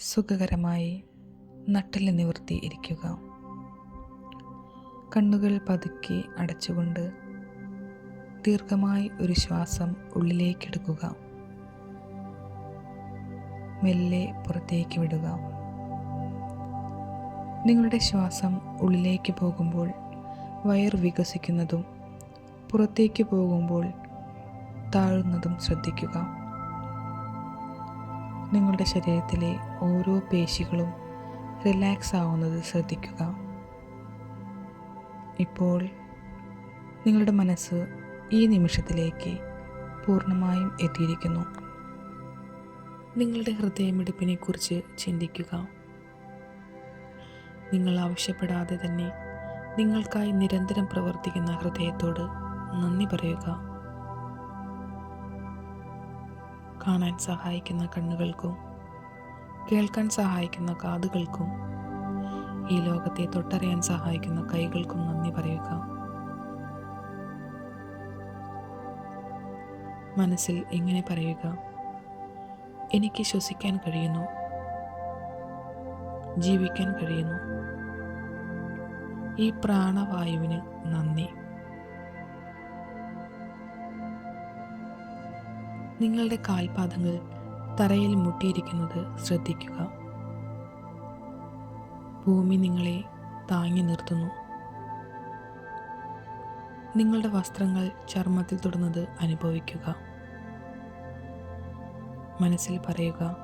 സുഖകരമായി നട്ടൽ നിവർത്തി ഇരിക്കുക. കണ്ണുകൾ പതുക്കി അടച്ചുകൊണ്ട് ദീർഘമായി ഒരു ശ്വാസം ഉള്ളിലേക്കെടുക്കുക. മെല്ലെ പുറത്തേക്ക് വിടുക. നിങ്ങളുടെ ശ്വാസം ഉള്ളിലേക്ക് പോകുമ്പോൾ വയർ വികസിക്കുന്നതും പുറത്തേക്ക് പോകുമ്പോൾ താഴുന്നതും ശ്രദ്ധിക്കുക. നിങ്ങളുടെ ശരീരത്തിലെ ഓരോ പേശികളും റിലാക്സ് ആവുന്നത് ശ്രദ്ധിക്കുക. ഇപ്പോൾ നിങ്ങളുടെ മനസ്സ് ഈ നിമിഷത്തിലേക്ക് പൂർണമായും എത്തിയിരിക്കുന്നു. നിങ്ങളുടെ ഹൃദയമിടിപ്പിനെക്കുറിച്ച് ചിന്തിക്കുക. നിങ്ങൾ ആവശ്യപ്പെടാതെ തന്നെ നിങ്ങൾക്കായി നിരന്തരം പ്രവർത്തിക്കുന്ന ഹൃദയത്തോട് നന്ദി പറയുക. കാണാൻ സഹായിക്കുന്ന കണ്ണുകൾക്കും കേൾക്കാൻ സഹായിക്കുന്ന കാതുകൾക്കും ഈ ലോകത്തെ തൊട്ടറിയാൻ സഹായിക്കുന്ന കൈകൾക്കും നന്ദി പറയുക. മനസ്സിൽ എങ്ങനെ പറയുക എനിക്ക് ശ്വസിക്കാൻ കഴിയുന്നു ജീവിക്കാൻ കഴിയുന്നു. ഈ പ്രാണവായുവിന് നന്ദി. നിങ്ങളുടെ കാൽപാദങ്ങൾ തറയിൽ മുട്ടിയിരിക്കുന്നത് ശ്രദ്ധിക്കുക. ഭൂമി നിങ്ങളെ താങ്ങി നിർത്തുന്നു. നിങ്ങളുടെ വസ്ത്രങ്ങൾ ചർമ്മത്തിൽ തൊടുന്നത് അനുഭവിക്കുക. മനസ്സിൽ പറയുക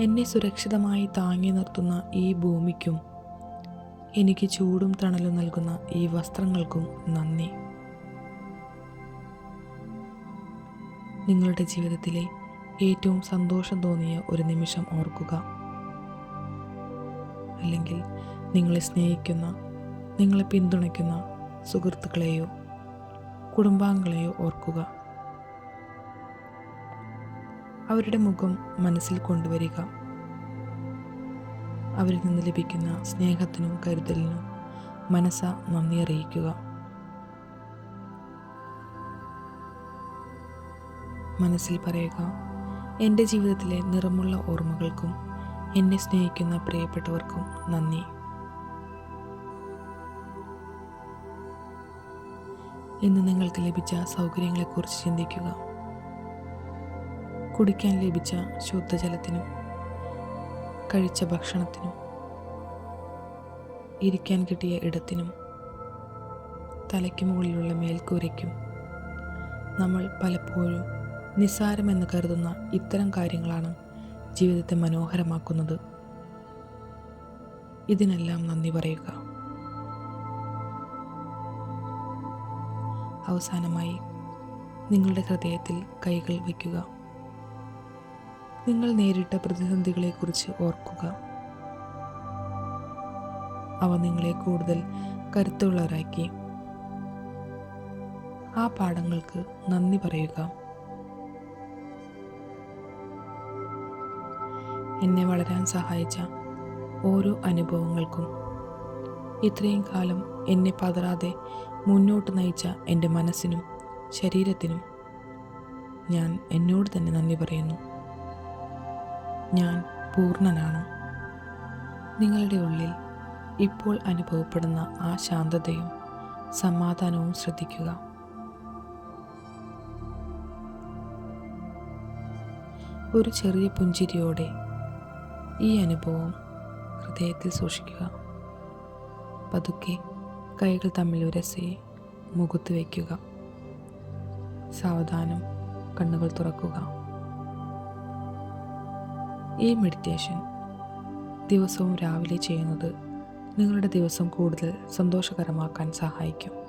എന്നെ സുരക്ഷിതമായി താങ്ങി നിർത്തുന്ന ഈ ഭൂമിക്കും എനിക്ക് ചൂടും തണലും നൽകുന്ന ഈ വസ്ത്രങ്ങൾക്കും നന്ദി. നിങ്ങളുടെ ജീവിതത്തിലെ ഏറ്റവും സന്തോഷം തോന്നിയ ഒരു നിമിഷം ഓർക്കുക. അല്ലെങ്കിൽ നിങ്ങളെ സ്നേഹിക്കുന്ന നിങ്ങളെ പിന്തുണയ്ക്കുന്ന സുഹൃത്തുക്കളെയോ കുടുംബാംഗങ്ങളെയോ ഓർക്കുക. അവരുടെ മുഖം മനസ്സിൽ കൊണ്ടുവരിക. അവരിൽ നിന്ന് ലഭിക്കുന്ന സ്നേഹത്തിനും കരുതലിനും മനസ്സ നന്ദി അറിയിക്കുക. മനസ്സിൽ പറയുക എന്റെ ജീവിതത്തിലെ നിറമുള്ള ഓർമ്മകൾക്കും എന്നെ സ്നേഹിക്കുന്ന പ്രിയപ്പെട്ടവർക്കും നന്ദി. ഇന്ന് നിങ്ങൾക്ക് ലഭിച്ച സൗകര്യങ്ങളെക്കുറിച്ച് ചിന്തിക്കുക. കുടിക്കാൻ ലഭിച്ച ശുദ്ധജലത്തിനും കഴിച്ച ഭക്ഷണത്തിനും ഇരിക്കാൻ കിട്ടിയ ഇടത്തിനും തലയ്ക്ക് മുകളിലുള്ള മേൽക്കൂരയ്ക്കും നമ്മൾ പലപ്പോഴും നിസ്സാരമെന്ന് കരുതുന്ന ഇത്തരം കാര്യങ്ങളാണ് ജീവിതത്തെ മനോഹരമാക്കുന്നത്. ഇതിനെല്ലാം നന്ദി പറയുക. അവസാനമായി നിങ്ങളുടെ ഹൃദയത്തിൽ കൈകൾ വയ്ക്കുക. നിങ്ങൾ നേരിട്ട പ്രതിസന്ധികളെക്കുറിച്ച് ഓർക്കുക. അവ നിങ്ങളെ കൂടുതൽ കരുത്തുള്ളവരാക്കി. ആ പാഠങ്ങൾക്ക് നന്ദി പറയുക. എന്നെ വളരാൻ സഹായിച്ച ഓരോ അനുഭവങ്ങൾക്കും. ഇത്രയും കാലം എന്നെ പതറാതെ മുന്നോട്ട് നയിച്ച എന്റെ മനസ്സിനും ശരീരത്തിനും ഞാൻ എന്നോട് തന്നെ നന്ദി പറയുന്നു. ഞാൻ പൂർണനാണ്. നിങ്ങളുടെ ഉള്ളിൽ ഇപ്പോൾ അനുഭവപ്പെടുന്ന ആ ശാന്തതയും സമാധാനവും ശ്രദ്ധിക്കുക. ഒരു ചെറിയ പുഞ്ചിരിയോടെ ഈ അനുഭവം ഹൃദയത്തിൽ സൂക്ഷിക്കുക. പതുക്കെ കൈകൾ തമ്മിൽ ഉരസി മുഖത്ത് വയ്ക്കുക. സാവധാനം കണ്ണുകൾ തുറക്കുക. ഈ മെഡിറ്റേഷൻ ദിവസവും രാവിലെ ചെയ്യുന്നത് നിങ്ങളുടെ ദിവസം കൂടുതൽ സന്തോഷകരമാക്കാൻ സഹായിക്കും.